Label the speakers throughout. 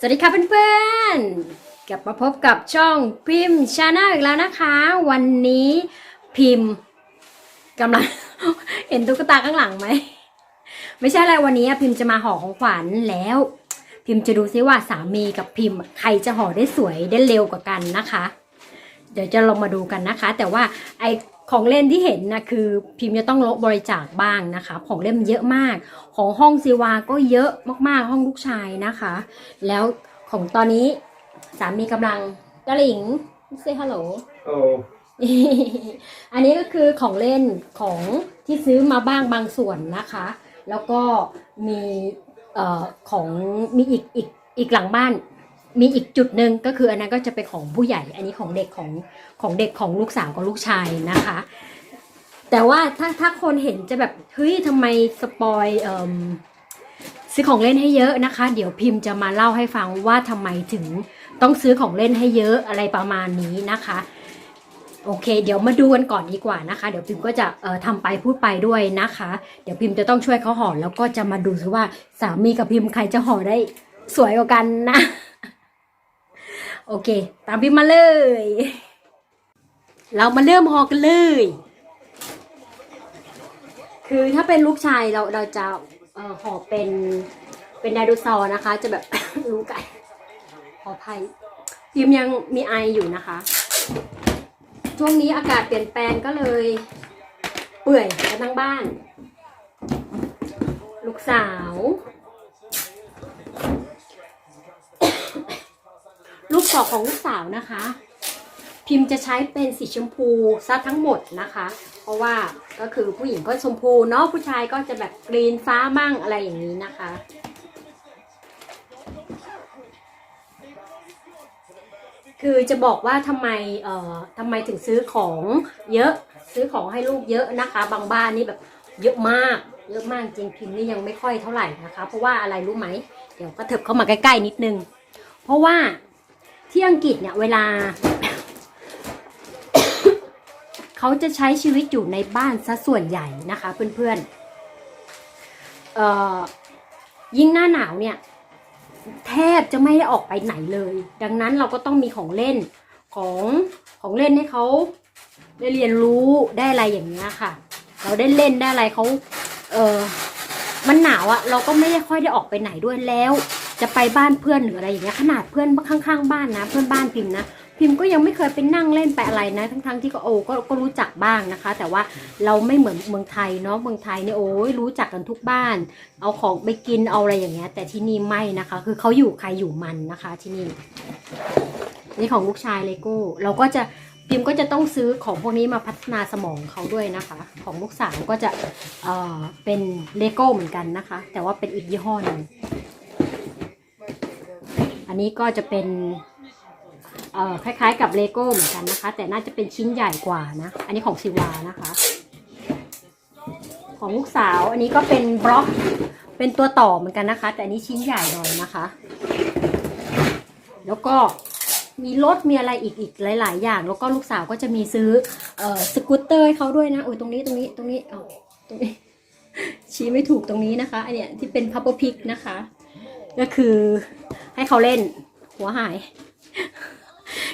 Speaker 1: สวัสดีค่ะเพื่อนๆ กลับมาพบกับช่องพิมพ์ชาแนลอีกแล้วนะคะ วันนี้พิมพ์กำลัง เห็นตุ๊กตาข้างหลังไหม ไม่ใช่อะไรวันนี้พิมพ์จะมาห่อของขวัญแล้ว พิมพ์จะดูซิว่าสามีกับพิมพ์ใครจะห่อได้สวยได้เร็วกว่ากันนะคะ เดี๋ยวจะลองมาดูกันนะคะ แต่ว่าไอ ของเล่นที่เห็นนะคือพิมพ์จะต้องลบบริจาคบ้างนะคะ ของเล่นเยอะมาก ของห้องซีวาก็เยอะมากๆห้องลูกชายนะคะ แล้วของตอนนี้สามีกำลังกระหลิง say hello
Speaker 2: Oh,
Speaker 1: อันนี้ก็คือของเล่นของที่ซื้อมาบ้างบางส่วนนะคะ แล้วก็มีเอ่อของมีอีกอีกอีกหลังบ้าน มีอีกจุดหนึ่งก็คืออันนั้นก็จะเป็นของผู้ใหญ่ อันนี้ของเด็กของของเด็กของลูกสาวกับลูกชายนะคะ แต่ว่าถ้าถ้าคนเห็นจะแบบเฮ้ยทำไมสปอยเอ่มซื้อของเล่นให้เยอะนะคะ เดี๋ยวพิมพ์จะมาเล่าให้ฟังว่าทำไมถึงต้องซื้อของเล่นให้เยอะอะไรประมาณนี้นะคะ โอเค เดี๋ยวมาดูกันก่อนดีกว่านะคะ เดี๋ยวพิมพ์ก็จะเอ่อทำไปพูดไปด้วยนะคะ เดี๋ยวพิมพ์จะต้องช่วยเขาห่อแล้วก็จะมาดูซิว่าสามีกับพิมพ์ใครจะห่อได้สวยกว่ากันนะ โอเค ตามพิมมาเลย เรามาเริ่มห่อกันเลย คือถ้าเป็นลูกชายเราเราจะเอ่อห่อเป็นเป็นไดโนเสาร์นะคะ จะแบบ รู้ไก่ขออภัยพิมยังมีไออยู่นะคะ ช่วงนี้อากาศเปลี่ยนแปลงก็เลย เปื่อยกันทั้งบ้าน ลูกสาว ลูกศอกของลูกสาวนะคะ พิมพ์จะใช้เป็นสีชมพูซะทั้งหมดนะคะ เพราะว่าก็คือผู้หญิงก็ชมพูเนาะผู้ชายก็จะแบบกรีนฟ้ามั่งอะไรอย่างนี้นะคะคือจะบอกว่าทำไมเอ่อทำไมถึงซื้อของเยอะซื้อของให้ลูกเยอะนะคะ บางบ้านนี่แบบเยอะมาก เยอะมากจริงพิมพ์นี่ยังไม่ค่อยเท่าไหร่นะคะ เพราะว่าอะไรรู้ไหมเดี๋ยวก็เถิบเข้ามาใกล้ๆนิดนึง เพราะว่า ที่อังกฤษเนี่ยเวลา เขาจะใช้ชีวิตอยู่ในบ้านซะส่วนใหญ่นะคะเพื่อนๆเอ่อยิ่งหน้าหนาวเนี่ย แทบจะไม่ได้ออกไปไหนเลย ดังนั้นเราก็ต้องมีของเล่นของของเล่นให้เขาได้เรียนรู้ได้อะไรอย่างเงี้ยค่ะ เราได้เล่นได้อะไรเขาเออมันหนาวอะเราก็ไม่ได้ค่อยได้ออกไปไหนด้วยแล้ว จะไปบ้านเพื่อนหรืออะไรอย่างเงี้ยขนาดเพื่อนข้างๆบ้านนะ เพื่อนบ้านพิมพ์นะพิมพ์ก็ยังไม่เคยไปนั่งเล่นไปอะไรนะ ทั้งๆที่ก็โอ้ก็ก็รู้จักบ้างนะคะ แต่ว่าเราไม่เหมือนเมืองไทยเนาะเมืองไทยเนี่ยโอ้ยรู้จักกันทุกบ้าน เอาของไปกินเอาอะไรอย่างเงี้ย แต่ที่นี่ไม่นะคะ คือเขาอยู่ใครอยู่มันนะคะที่นี่นี่ของลูกชายเลโก้ เราก็จะพิมพ์ก็จะต้องซื้อของพวกนี้มาพัฒนาสมองเขาด้วยนะคะ ของลูกสาวก็จะเอ่อเป็นเลโก้เหมือนกันนะคะ แต่ว่าเป็นอีกยี่ห้อหนึ่ง อันนี้ก็จะเป็นคล้ายๆกับเลโก้เหมือนกันนะคะ แต่น่าจะเป็นชิ้นใหญ่กว่านะ อันนี้ของซิวานะคะ ของลูกสาวอันนี้ก็เป็นบล็อกเป็นตัวต่อเหมือนกันนะคะ แต่อันนี้ชิ้นใหญ่หน่อยนะคะ แล้วก็มีรถมีอะไรอีกอีกหลาย ๆ อย่าง แล้วก็ลูกสาวก็จะมีซื้ออสกูตเตอร์ให้เขาด้วยนะอุ้ยตรงนี้ตรงนี้ตรงนี้เอาตรงนี้ชี้ไม่ถูกตรงนี้นะคะอันเนี้ยที่เป็นพับเปอร์พิกนะคะ ก็คือให้เขาเล่น หัวหาย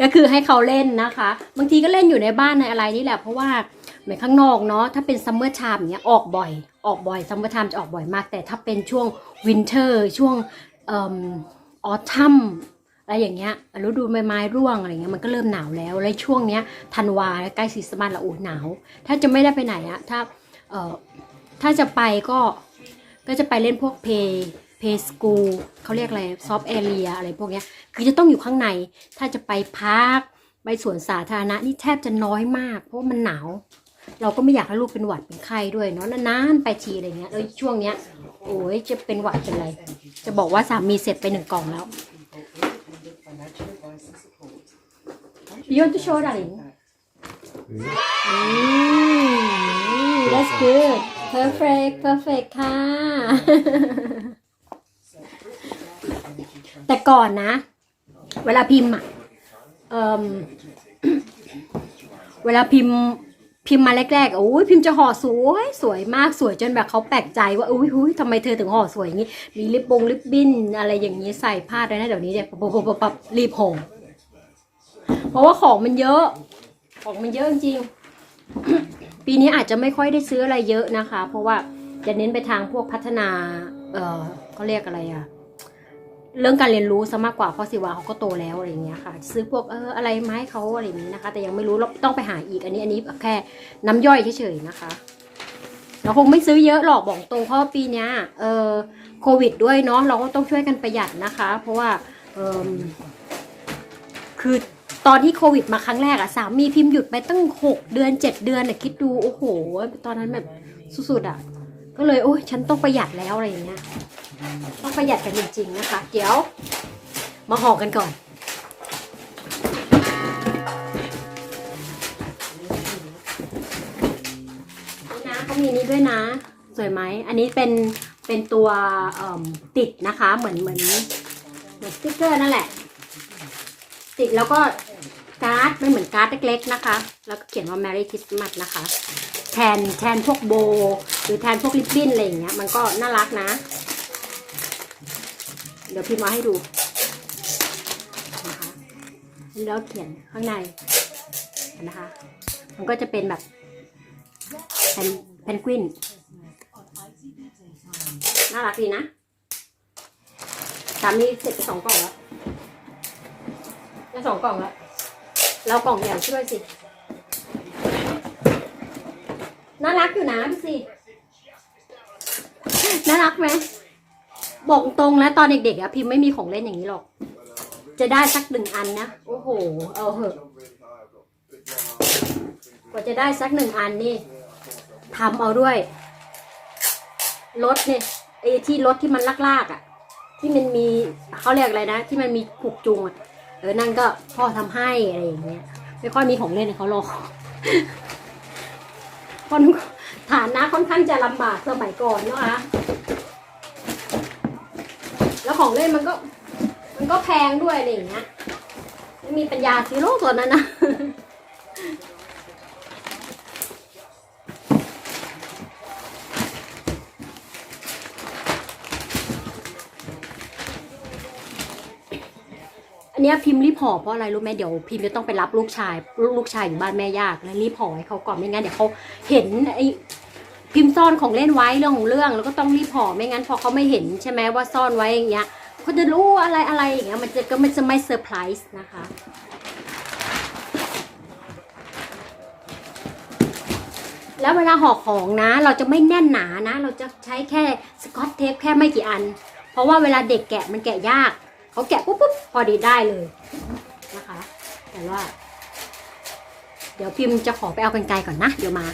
Speaker 1: ก็คือให้เขาเล่นนะคะ บางทีก็เล่นอยู่ในบ้านในอะไรนี่แหละ เพราะว่าเหมือนข้างนอกเนาะถ้าเป็นซัมเมอร์ชามเนี้ยออกบ่อย ออกบ่อยซัมเมอร์ชามจะออกบ่อยมาก แต่ถ้าเป็นช่วงวินเทอร์ช่วงออทัมอะไรอย่างเงี้ยฤดูใบไม้ร่วงอะไรเงี้ยมันก็เริ่มหนาวแล้ว แล้วช่วงเนี้ยธันวาใกล้คริสต์มาสละอูหนาว ถ้าจะไม่ได้ไปไหนอะถ้าเอ่อถ้าจะไปก็ก็จะไปเล่นพวกเพ ย์เพสกูลเขาเรียกอะไรซอฟต์แอเรียอะไรพวกนี้คือจะต้องอยู่ข้างในถ้าจะไปพักไปสวนสาธารณะนี่แทบจะน้อยมาก เพราะมันหนาว เราก็ไม่อยากให้ลูกเป็นหวัดเป็นไข้ด้วยเนาะนานๆไปทีอะไรเงี้ยแล้วช่วงเนี้ยโอ้ยจะเป็นหวัดเป็นอะไรจะบอกว่าสามีเสร็จไปหนึ่งกล่องแล้ว You want to show darling? Mm, that's good. Perfect, perfect ค่ะ แต่ก่อนนะ เวลาพิมพ์อะเอ่มเวลาพิมพ์พิมพ์มาแรกๆโอ้ยพิมพ์จะห่อสวย สวยมากสวยจนแบบเขาแปลกใจว่าอุ้ยอุ้ยทำไมเธอถึงห่อสวยอย่างนี้ มีลิปบงลิปบิ้นอะไรอย่างนี้ใส่ผ้าด้วยนะเดี๋ยวนี้เนี่ยปับปับปับปับรีบห่อเพราะว่าของมันเยอะ ของมันเยอะจริงปีนี้อาจจะไม่ค่อยได้ซื้ออะไรเยอะนะคะ เพราะว่าจะเน้นไปทางพวกพัฒนา เออเขาเรียกอะไรอะ เรื่องการเรียนรู้ซะมากกว่าเพราะสิวาเขาก็โตแล้วอะไรอย่างเงี้ยค่ะ ซื้อพวกเอออะไรมาให้เขาอะไรนี้นะคะ แต่ยังไม่รู้เราต้องไปหาอีกอันนี้อันนี้แค่น้ำย่อยเฉยๆนะคะเราคงไม่ซื้อเยอะหรอกบอกตรงเพราะปีนี้เออโควิดด้วยเนาะเราก็ต้องช่วยกันประหยัดนะคะ เพราะว่าเออคือตอนที่โควิดมาครั้งแรกอะสามีพิมพ์หยุดไปตั้งหกเดือนเจ็ดเดือนอะคิดดูโอ้โห ตอนนั้นแบบสุดๆอะก็เลยโอ้ยฉันต้องประหยัดแล้วอะไรอย่างเงี้ย ต้องประหยัดกันจริงๆนะคะ เดี๋ยว มาห่อกันก่อนนี่นะเขามีนี่ด้วยนะ สวยไหม อันนี้เป็นเป็นตัวติดนะคะ เหมือนเหมือนเหมือนสติ๊กเกอร์นั่นแหละ ติดแล้วก็การ์ดไม่เหมือนการ์ดเล็กๆนะคะ แล้วก็เขียนว่า Merry Christmas นะคะ แทนแทนพวกโบ หรือแทนพวกริบบิ้นอะไรอย่างเงี้ย มันก็น่ารักนะ เดี๋ยวพิมพ์มาให้ดูนะคะแล้วเขียนข้างในนะคะ มันก็จะเป็นแบบแพนแพนกวินน่ารักดีนะสามีเสร็จไปสองกล่องแล้วได้สองกล่องแล้ว เรากล่องใหญ่ช่วยสิ น่ารักอยู่นะดูสิ น่ารักไหม บอกตรงนะตอนเด็กๆอะพิมพ์ไม่มีของเล่นอย่างนี้หรอก จะได้สักหนึ่งอันนะ โอ้โห เอาเหอะกว่าจะได้สักหนึ่งอันนี่ทำเอาด้วยรถเนี่ยไอ้ที่รถที่มันลากๆอะที่มันมีเขาเรียกอะไรนะ ที่มันมีผูกจูงอะเออนั่นก็พ่อทำให้อะไรอย่างเงี้ยไม่ค่อยมีของเล่นเขาหรอกคนฐานะค่อนข้างจะลำบากสมัยก่อนเนาะคะ ของเล่นมันก็ มันก็แพงด้วยอะไรอย่างเงี้ยไม่มีปัญญาซื้อโลกตัวนั้นนะอันเนี้ยพิมพ์รีบห่อเพราะอะไรรู้ไหมเดี๋ยวพิมพ์จะต้องไปรับลูกชาย ลูกลูกชายอยู่บ้านแม่ยากแล้วรีบห่อให้เขาก่อนไม่งั้นเดี๋ยวเขาเห็นไอ้ พิมพ์ซ่อนของเล่นไว้เรื่องของเรื่อง แล้วก็ต้องรีบห่อไม่งั้นพอเขาไม่เห็นใช่ไหมว่าซ่อนไว้อย่างเงี้ยเขาจะรู้อะไรอะไรอย่างเงี้ยมันจะก็มันจะไม่เซอร์ไพรส์นะคะแล้วเวลาห่อของนะ เราจะไม่แน่นหนานะ เราจะใช้แค่สกอตเทปแค่ไม่กี่อัน เพราะว่าเวลาเด็กแกะมันแกะยากเขาแกะปุ๊บปุ๊บพอดีได้เลยนะคะ แต่ว่า เดี๋ยวพิมพ์จะขอไปเอากันไกลก่อนนะ เดี๋ยวมา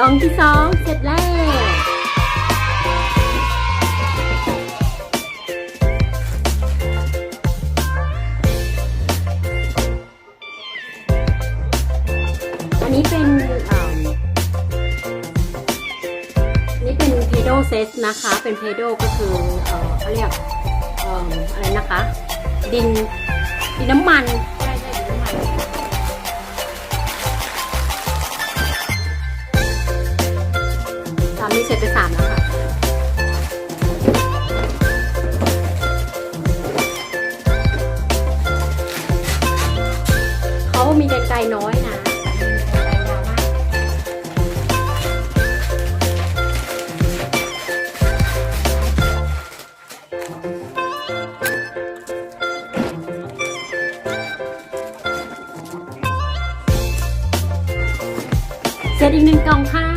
Speaker 1: กล่องที่สองเสร็จแล้วอันนี้เป็นอันนี้เป็นเพโดเซตนะคะ เป็นเพโดก็คือเขาเรียกอออะไรนะคะ ดินดินน้ำมัน เสร็จไปสามแล้วค่ะเขามีกันไกลน้อยนะเสร็จอีกหนึ่งกล่องค่ะ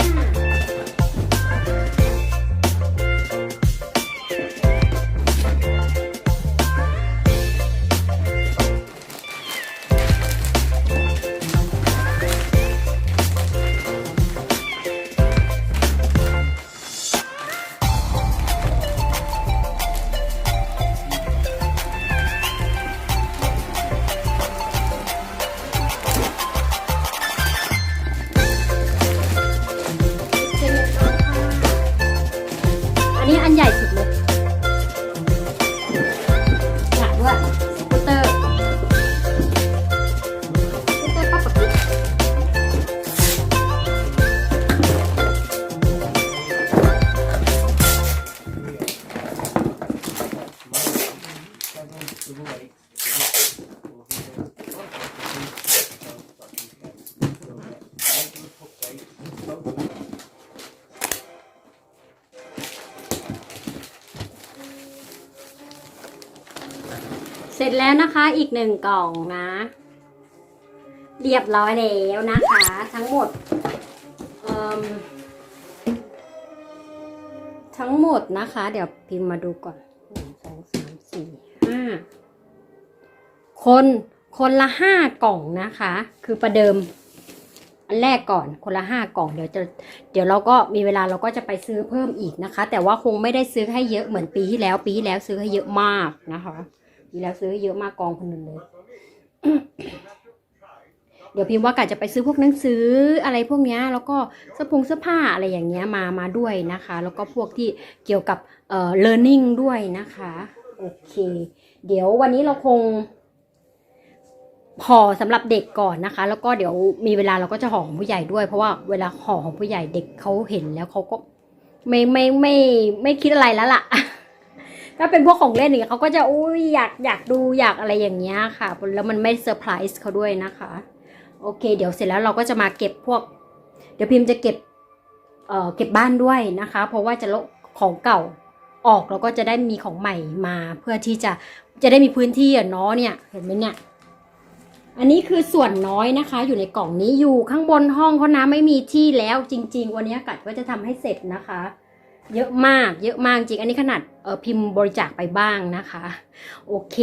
Speaker 1: เสร็จแล้วนะคะอีกหนึ่งกล่องนะ เรียบร้อยแล้วนะคะ ทั้งหมดทั้งหมดนะคะ เดี๋ยวพิมพ์มาดูก่อน คนคนละห้ากล่องนะคะ คือประเดิมอันแรกก่อนคนละห้ากล่องเดี๋ยวจะเดี๋ยวเราก็มีเวลาเราก็จะไปซื้อเพิ่มอีกนะคะ แต่ว่าคงไม่ได้ซื้อให้เยอะเหมือนปีที่แล้ว ปีที่แล้วซื้อให้เยอะมากนะคะปีแล้วซื้อให้เยอะมากกองคนนึงเลยเดี๋ยวพิมพ์ว่ากะจะไปซื้อพวกหนังสืออะไรพวกนี้แล้วก็เสื้อผงเสื้อผ้าอะไรอย่างเงี้ยมามาด้วยนะคะ แล้วก็พวกที่เกี่ยวกับเอ่อ learning ด้วยนะคะ โอเค เดี๋ยววันนี้เราคง ห่อสำหรับเด็กก่อนนะคะ แล้วก็เดี๋ยวมีเวลาเราก็จะห่อของผู้ใหญ่ด้วย เพราะว่าเวลาห่อของผู้ใหญ่เด็กเขาเห็นแล้วเขาก็ไม่ไม่ไม่ไม่คิดอะไรแล้วล่ะ ถ้าเป็นพวกของเล่นเงี้ยเขาก็จะอุ้ยอยากอยากดูอยากอะไรอย่างเงี้ยค่ะ แล้วมันไม่เซอร์ไพรส์เขาด้วยนะคะ โอเค เดี๋ยวเสร็จแล้วเราก็จะมาเก็บพวก เดี๋ยวพิมพ์จะเก็บเอ่อเก็บบ้านด้วยนะคะ เพราะว่าจะลดของเก่าออกแล้วก็จะได้มีของใหม่มา เพื่อที่จะจะได้มีพื้นที่อะเนาะเนี่ยเห็นไหมเนี่ย อันนี้คือส่วนน้อยนะคะ อยู่ในกล่องนี้อยู่ข้างบนห้องเขานะไม่มีที่แล้วจริง ๆ วันนี้กัดว่าจะทำให้เสร็จนะคะ เยอะมากเยอะมากจริง อันนี้ขนาดเออพิมพ์บริจาคไปบ้างนะคะ โอเค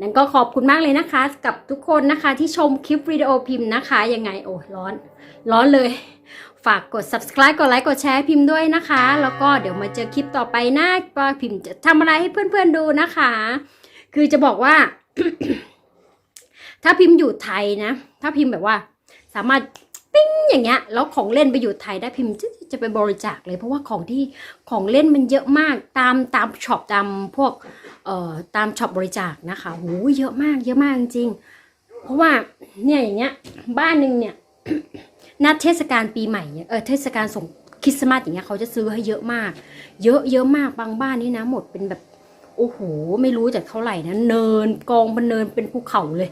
Speaker 1: นั้นก็ขอบคุณมากเลยนะคะ กับทุกคนนะคะที่ชมคลิปวิดีโอพิมพ์นะคะ ยังไงโอ้ร้อน ร้อนเลย ฝากกด subscribe กดไลค์กดแชร์พิมพ์ด้วยนะคะ แล้วก็เดี๋ยวมาเจอคลิปต่อไปนะว่าพิมพ์จะทำอะไรให้เพื่อนๆดูนะคะ คือจะบอกว่า ถ้าพิมพ์อยู่ไทยนะ ถ้าพิมพ์แบบว่า สามารถปิ้งอย่างเงี้ยแล้วของเล่นไปอยู่ไทยได้พิมพ์จะจะไปบริจาคเลย เพราะว่าของที่ของเล่นมันเยอะมากตามตามช็อปตามพวกเอ่อตามช็อปบริจาคนะคะโหเยอะมากเยอะมากจริงเพราะว่าเนี่ยอย่างเงี้ยบ้านหนึ่งเนี่ยนัดเทศกาลปีใหม่เนี่ยเออเทศกาลส่งคริสต์มาสอย่างเงี้ยเขาจะซื้อให้เยอะมาก เยอะเยอะมากบางบ้านนี่นะหมดเป็นแบบโอ้โหไม่รู้จากเท่าไหร่นะเนินกองเป็นเนินเป็นภูเขาเลย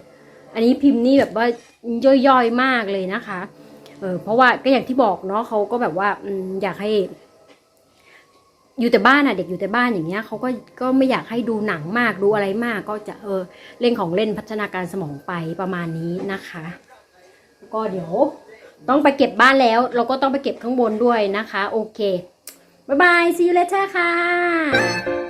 Speaker 1: อันนี้พิมพ์นี่แบบว่าย่อยๆมากเลยนะคะ เออเพราะว่าก็อย่างที่บอกเนาะเขาก็แบบว่าอยากให้ อยู่แต่บ้านอะเด็กอยู่แต่บ้านอย่างเงี้ยเขาก็ก็ไม่อยากให้ดูหนังมากดูอะไรมาก ก็จะเออเล่นของเล่นพัฒนาการสมองไปประมาณนี้นะคะก็เดี๋ยวต้องไปเก็บบ้านแล้ว เราก็ต้องไปเก็บข้างบนด้วยนะคะ โอเค บ๊ายบาย see you later ค่ะ